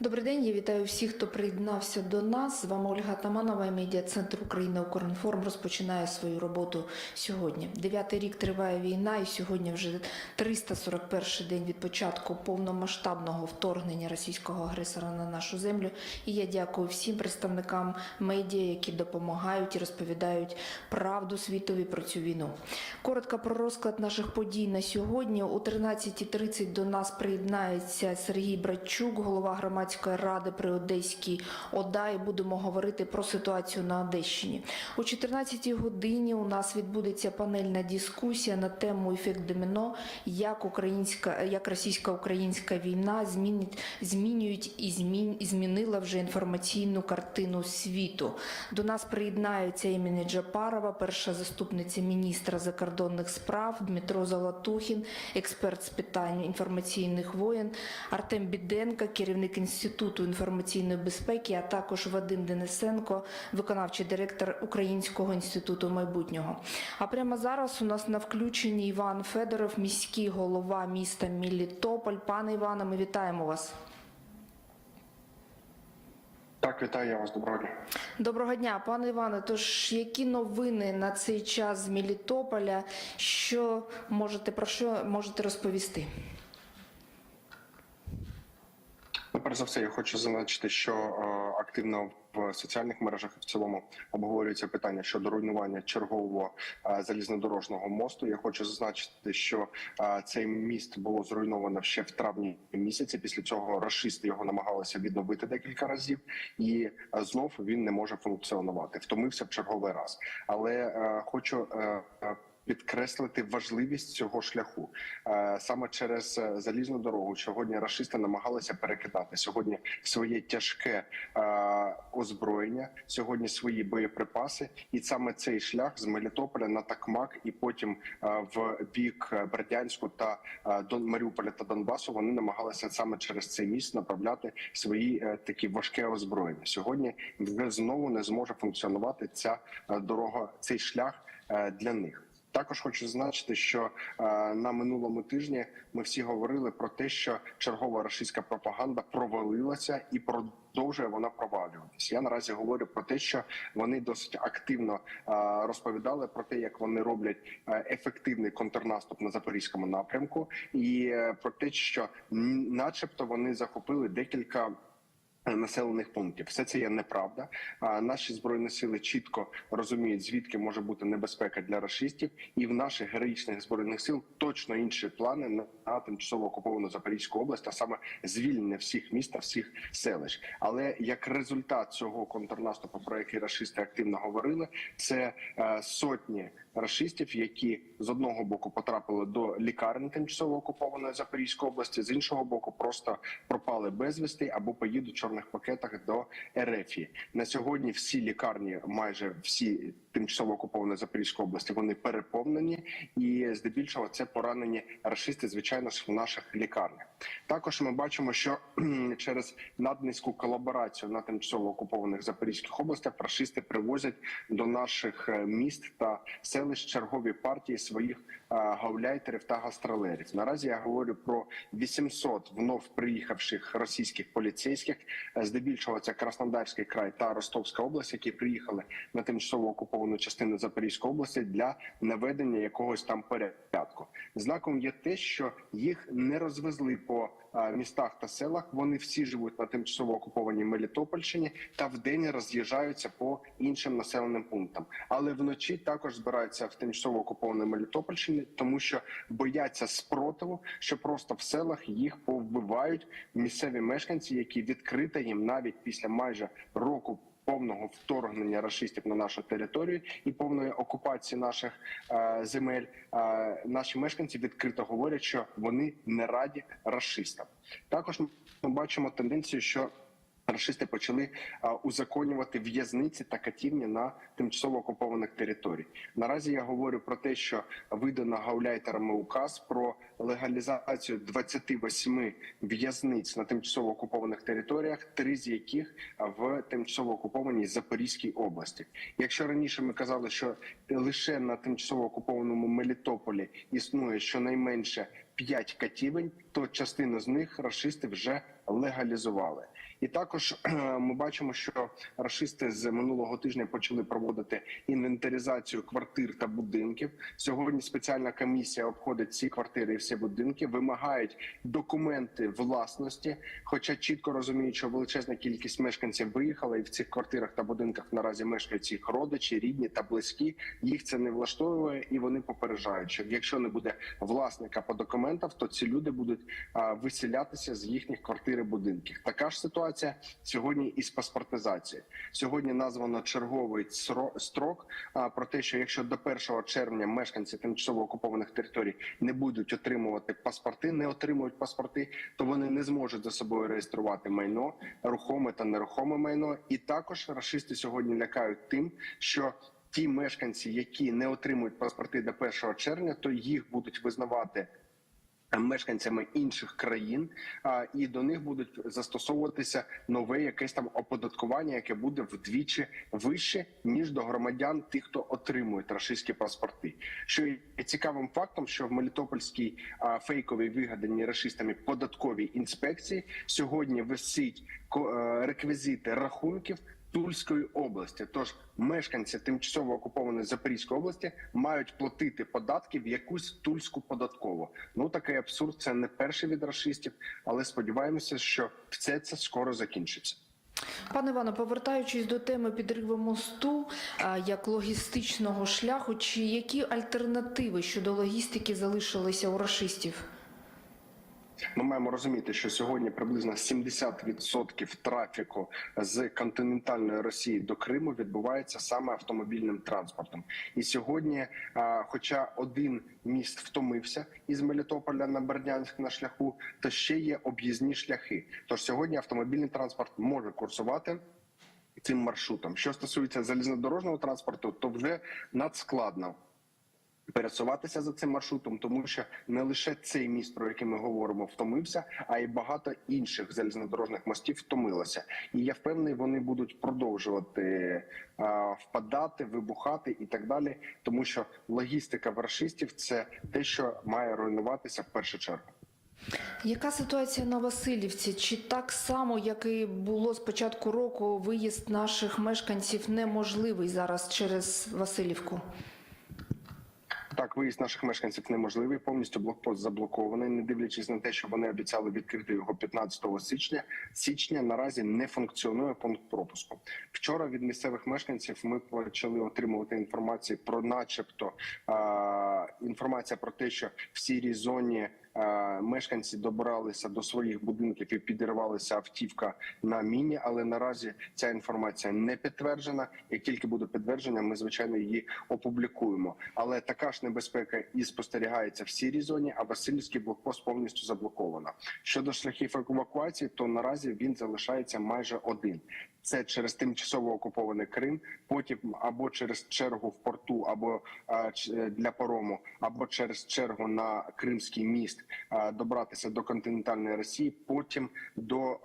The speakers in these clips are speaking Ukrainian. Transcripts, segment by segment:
Добрий день, я вітаю всіх, хто приєднався до нас. З вами Ольга Таманова, медіа центр Україна Укрінформ розпочинає свою роботу сьогодні. Дев'ятий рік триває війна, і сьогодні вже 341 день від початку повномасштабного вторгнення російського агресора на нашу землю. І я дякую всім представникам медіа, які допомагають і розповідають правду світові про цю війну. Коротко про розклад наших подій на сьогодні. О 13.30 до нас приєднається Сергій Братчук, голова громадської ради при Одеській ОДА, і будемо говорити про ситуацію на Одещині. О 14-й годині у нас відбудеться панельна дискусія на тему ефект доміно, як українська, як російсько-українська війна змінить, змінюють і змін, змінила вже інформаційну картину світу. До нас приєднаються імені Джапарова, перша заступниця міністра закордонних справ Дмитро Золотухін, експерт з питань інформаційних воєн, Артем Біденко, керівник інституту інформаційної безпеки, а також Вадим Денисенко, виконавчий директор Українського інституту майбутнього. А прямо зараз у нас на включенні Іван Федоров, міський голова міста Мілітополь. Пане Іване, ми вітаємо вас. Так, вітаю я вас, доброго дня. Доброго дня, пане Іване. Тож які новини на цей час з Мелітополя? Що можете про що можете розповісти? Перш за все, я хочу зазначити, що е, активно в соціальних мережах і в цілому обговорюється питання щодо руйнування чергового е, залізнодорожного мосту. Я хочу зазначити, що е, цей міст було зруйновано ще в травні місяці. Після цього рашисти його намагалися відновити декілька разів, і знов він не може функціонувати. Втомився в черговий раз. Але хочу. Підкреслити важливість цього шляху Е, саме через е, залізну дорогу. Сьогодні рашисти намагалися перекидати сьогодні своє тяжке е, озброєння, сьогодні свої боєприпаси, і саме цей шлях з Мелітополя на Такмак, і потім в бік Бердянську та Дон Маріуполя та Донбасу. Вони намагалися саме через цей міст направляти свої такі важке озброєння. Сьогодні вже знову не зможе функціонувати ця дорога, цей шлях для них. Також хочу зазначити, що е, на минулому тижні ми всі говорили про те, що чергова російська пропаганда провалилася і продовжує вона провалюватися. Я наразі говорю про те, що вони досить активно е, розповідали про те, як вони роблять е, ефективний контрнаступ на запорізькому напрямку, і про те, що начебто вони захопили декілька. Населених пунктів все це є неправда. А наші збройні сили чітко розуміють, звідки може бути небезпека для рашистів, і в наших героїчних збройних сил точно інші плани на, тимчасово окуповану Запорізьку область, а саме звільнення всіх міст та всіх селищ. Але як результат цього контрнаступу, про який рашисти активно говорили, це е, сотні рашистів, які з одного боку потрапили до лікарні тимчасово окупованої Запорізької області, з іншого боку, просто пропали безвісти або поїдуть в чорних пакетах до Ерефії. На сьогодні всі лікарні, майже всі тимчасово окупованої Запорізької області, вони переповнені, і здебільшого це поранені рашисти, звичайно ж, в наших лікарнях. Також ми бачимо, що через наднизьку колаборацію на тимчасово окупованих Запорізьких областях рашисти привозять до наших е, міст та селищ чергові партії своїх е, гауляйтерів та гастролерів. Наразі я говорю про 800 вновь приїхавших російських поліцейських, здебільшого це Краснодарський край та Ростовська область, які приїхали на тимчасово окуповану частину Запорізької області для наведення якогось там порядку. Знаком є те, що їх не розвезли по містах та селах. Вони всі живуть на тимчасово окупованій Мелітопольщині та вдень роз'їжджаються по іншим населеним пунктам. Але вночі також збираються в тимчасово окупованій Мелітопольщині, тому що бояться спротиву, що просто в селах їх повбивають місцеві мешканці, які відкрито їм навіть після майже року. Повного вторгнення рашистів на нашу територію і повної окупації наших е, земель е, наші мешканці відкрито говорять, що вони не раді расистам. Також ми бачимо тенденцію, що Рашисти почали узаконювати в'язниці та катівні на тимчасово окупованих територіях. Наразі я говорю про те, що видано гауляйтерами указ про легалізацію 28 в'язниць на тимчасово окупованих територіях, три з яких в тимчасово окупованій Запорізькій області. Якщо раніше ми казали, що лише на тимчасово окупованому Мелітополі існує щонайменше 5 катівень, то частину з них рашисти вже легалізували. І також ми бачимо, що рашисти з минулого тижня почали проводити інвентаризацію квартир та будинків. Сьогодні спеціальна комісія обходить ці квартири і всі будинки, вимагають документи власності, хоча чітко розуміють, що величезна кількість мешканців виїхала, і в цих квартирах та будинках наразі мешкають їх родичі, рідні та близькі. Їх це не влаштовує, і вони попереджають, що якщо не буде власника по документах, то ці люди будуть виселятися з їхніх квартир і будинків. Така ж ситуація сьогодні із паспортизацією. Сьогодні названо черговий строк а, про те, що якщо до 1 червня мешканці тимчасово окупованих територій не будуть отримувати паспорти, не отримують паспорти, то вони не зможуть за собою реєструвати майно, рухоме та нерухоме майно. І також рашисти сьогодні лякають тим, що ті мешканці, які не отримують паспорти до 1 червня, то їх будуть визнавати мешканцями інших країн, і до них будуть застосовуватися нове якесь там оподаткування, яке буде вдвічі вище ніж до громадян тих, хто отримують рашистські паспорти. Що є цікавим фактом, що в Мелітопольській фейковій вигаданій рашистами податковій інспекції сьогодні висить е, реквізити рахунків. Тульської області, тож мешканці тимчасово окупованої Запорізької області мають платити податки в якусь тульську податкову. Ну такий абсурд. Це не перший від рашистів, але сподіваємося, що все це скоро закінчиться. Пане Івано, повертаючись до теми підриву мосту як логістичного шляху, чи які альтернативи щодо логістики залишилися у рашистів? Ми маємо розуміти, що сьогодні приблизно 70% трафіку з континентальної Росії до Криму відбувається саме автомобільним транспортом. І сьогодні, хоча один міст втомився із Мелітополя на Бердянськ на шляху, то ще є об'їзні шляхи. Тож сьогодні автомобільний транспорт може курсувати. Цим маршрутом, що стосується залізнодорожнього транспорту, то вже надскладно пересуватися за цим маршрутом, тому що не лише цей міст, про який ми говоримо, втомився, а й багато інших залізнодорожних мостів втомилося. І я впевнений, вони будуть продовжувати а, впадати, вибухати і так далі, тому що логістика в рашистів це те, що має руйнуватися в першу чергу. Яка ситуація на Васильівці? Чи так само, як і було з початку року, виїзд наших мешканців неможливий зараз через Васильівку? Так, виїзд наших мешканців неможливий. Повністю блокпост заблокований, не дивлячись на те, що вони обіцяли відкрити його 15 січня. Січня наразі не функціонує пункт пропуску. Вчора від місцевих мешканців ми почали отримувати інформацію про, начебто, інформація про те, що в сірій зоні. Мешканці добиралися до своїх будинків і підірвалася автівка на міні, але наразі ця інформація не підтверджена. Як тільки буде підтвердження, ми звичайно її опублікуємо. Але така ж небезпека і спостерігається в сірій зоні, а Васильівський блокпост повністю заблоковано. Щодо шляхів евакуації, то наразі він залишається майже один. Це через тимчасово окупований Крим, потім або через чергу в порту, або а, для парому, або через чергу на Кримський міст добратися до континентальної Росії, потім до.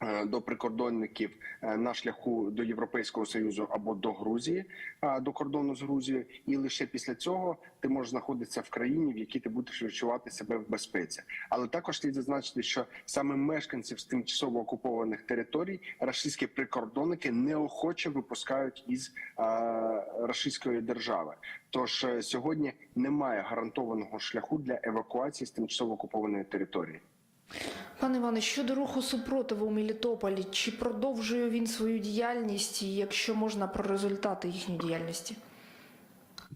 Е, До прикордонників е, на шляху до Європейського союзу або до Грузії, до кордону з Грузією, і лише після цього ти можеш знаходитися в країні, в якій ти будеш відчувати себе в безпеці. Але також слід зазначити, що саме мешканців з тимчасово окупованих територій рашистські прикордонники неохоче випускають із е, рашистської держави. Тож е, сьогодні немає гарантованого шляху для евакуації з тимчасово окупованої території. Пане Іване, щодо руху супротиву у Мелітополі, чи продовжує він свою діяльність, і якщо можна про результати їхньої діяльності?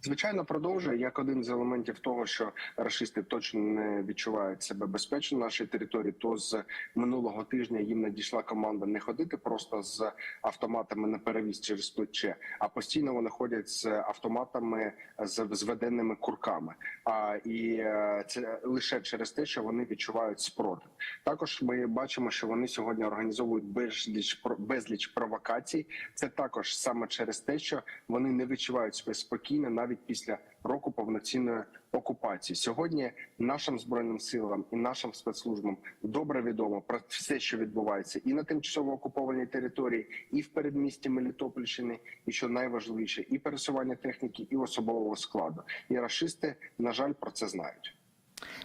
Звичайно, продовжує як один з елементів того, що рашисти точно не відчувають себе безпечно на нашій території. То з минулого тижня їм надійшла команда не ходити просто з автоматами на перевіз через плече, а постійно вони ходять з автоматами з зведеними курками. А і е, це лише через те, що вони відчувають спротив. Також ми бачимо, що вони сьогодні організовують безліч безліч провокацій. Це також саме через те, що вони не відчувають себе спокійно навіть після року повноцінної окупації. Сьогодні нашим збройним силам і нашим спецслужбам добре відомо про все, що відбувається, і на тимчасово окупованій території, і в передмісті Мелітопольщини, і що найважливіше, і пересування техніки, і особового складу. І рашисти, на жаль, про це знають.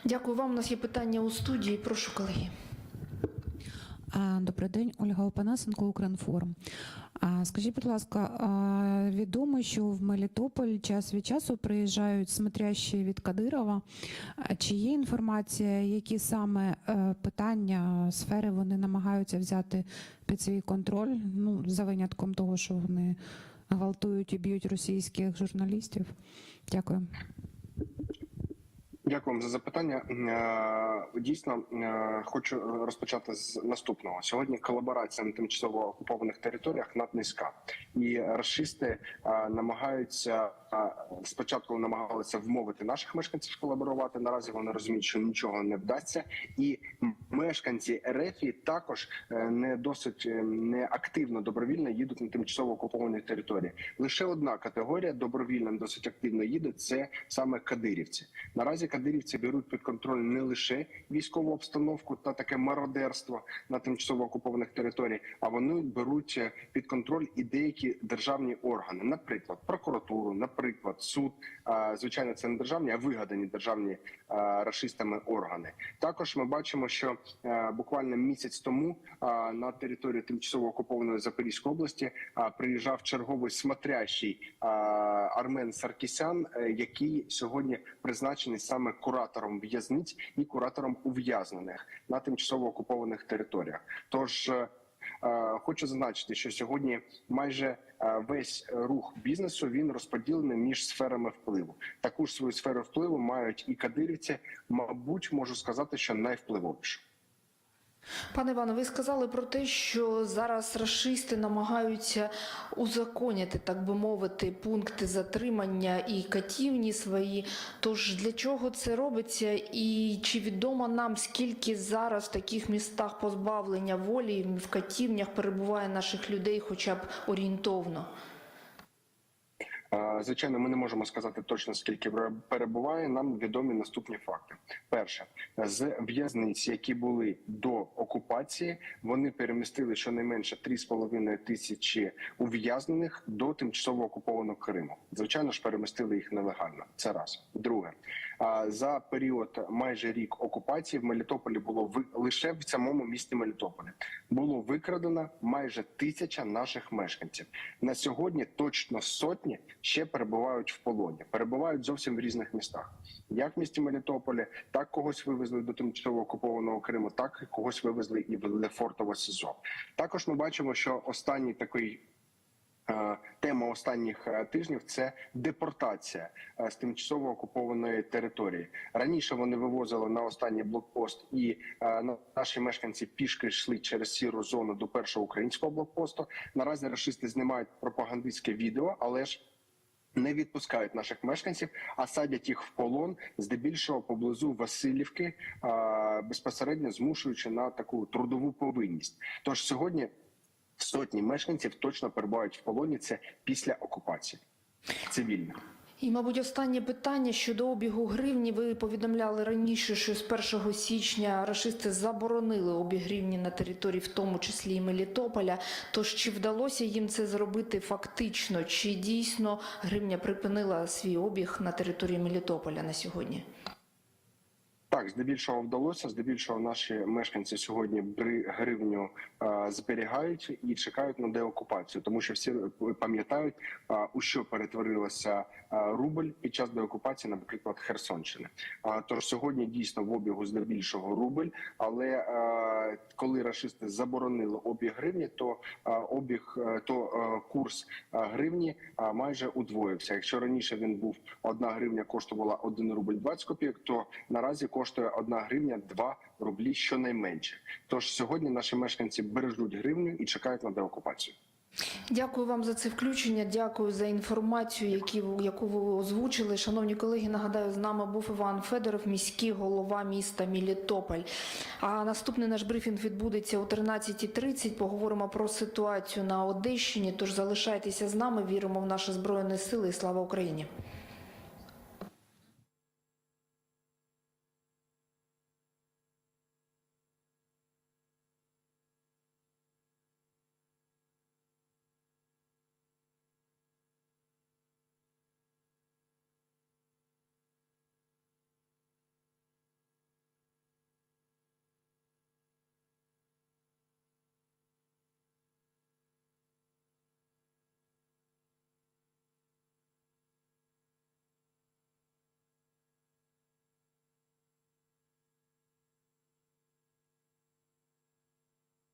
Дякую вам. У нас є питання у студії. Прошу, колеги. Добрий день, Ольга Опанасенко, Укрінформ. Скажіть, будь ласка, відомо, що в Мелітополь час від часу приїжджають смотрящі від Кадирова. Чи є інформація, які саме е, питання, сфери вони намагаються взяти під свій контроль? Ну, за винятком того, що вони гвалтують і б'ють російських журналістів? Дякую. Дякую вам за запитання. Е, Дійсно, е, хочу розпочати з наступного. Сьогодні колаборація на тимчасово окупованих територіях наднизька, і расисти е, намагаються спочатку намагалися вмовити наших мешканців колаборувати. Наразі вони розуміють, що нічого не вдасться, і мешканці РФ також е, не досить е, не активно добровільно їдуть на тимчасово окуповані території. Лише одна категорія добровільно досить активно їде. Це саме кадирівці. Наразі кадирівці беруть під контроль не лише військову обстановку та таке мародерство на тимчасово окупованих територіях, а вони беруть е, під контроль і деякі державні органи, наприклад, прокуратуру, наприклад, суд. Звичайно, це не державні, а вигадані державні рашистами органи. Також ми бачимо, що е, буквально місяць тому на територію тимчасово окупованої Запорізької області приїжджав черговий смотрящий Армен Саркісян, е, який сьогодні призначений саме куратором в'язниць і куратором ув'язнених на тимчасово окупованих територіях. Тож Е, Хочу зазначити, що сьогодні майже е, весь рух бізнесу він розподілений між сферами впливу. Таку ж свою сферу впливу мають і кадирівці. Мабуть, можу сказати, що найвпливовішу. Пане Іване, ви сказали про те, що зараз рашисти намагаються узаконяти, так би мовити, пункти затримання і катівні свої. Тож для чого це робиться, і чи відомо нам скільки зараз в таких містах позбавлення волі в катівнях перебуває наших людей, хоча б орієнтовно? Звичайно, ми не можемо сказати точно скільки перебуває. Нам відомі наступні факти. Перше з в'язниць, які були до окупації, вони перемістили щонайменше 3,5 тисячі ув'язнених до тимчасово окупованого Криму. Звичайно ж, перемістили їх нелегально. Це раз. Друге, за період майже рік окупації в Мелітополі було ви лише в самому місті Мелітополі було викрадено майже тисяча наших мешканців. На сьогодні точно сотні ще перебувають в полоні, перебувають зовсім в різних містах. Як в місті Мелітополі, так когось вивезли до тимчасово окупованого Криму, так і когось вивезли і в Лефортово СІЗО. Також ми бачимо, що останній такий. Е, Тема останніх е, тижнів це депортація е, з тимчасово окупованої території. Раніше вони вивозили на останній блокпост, і на- наші мешканці пішки йшли через сіру зону до першого українського блокпосту. Наразі рашисти знімають пропагандистське відео, але ж не відпускають наших мешканців, а садять їх в полон, здебільшого поблизу Васильівки, безпосередньо змушуючи на таку трудову повинність. Тож сьогодні сотні мешканців точно перебувають в полоні. Це після окупації цивільно. І, мабуть, останнє питання щодо обігу гривні. Ви повідомляли раніше, що з 1 січня рашисти заборонили обіг гривні на території, в тому числі і Мелітополя. Тож чи вдалося їм це зробити фактично? Чи дійсно гривня припинила свій обіг на території Мелітополя на сьогодні? Так, здебільшого вдалося. Здебільшого наші мешканці сьогодні гривню е, зберігають і чекають на деокупацію, тому що всі пам'ятають, е, у що перетворилося е, рубль під час деокупації, наприклад, Херсонщини. Тож сьогодні дійсно в обігу здебільшого рубль, але е, коли рашисти заборонили обіг гривні, то е, обіг е, то е, курс е, гривні е, майже удвоївся. Якщо раніше він був одна гривня коштувала 1 рубль 20 копійок, то наразі коштує 1 гривня 2 рублі щонайменше. Тож сьогодні наші мешканці бережуть гривню і чекають на деокупацію. Дякую вам за це включення. Дякую за інформацію, які яку ви озвучили. Шановні колеги, нагадаю, з нами був Іван Федоров, міський голова міста Мілітополь. А наступний наш брифінг відбудеться о 13.30. Поговоримо про ситуацію на Одещині. Тож залишайтеся з нами. Віримо в наші збройні сили. і Слава Україні.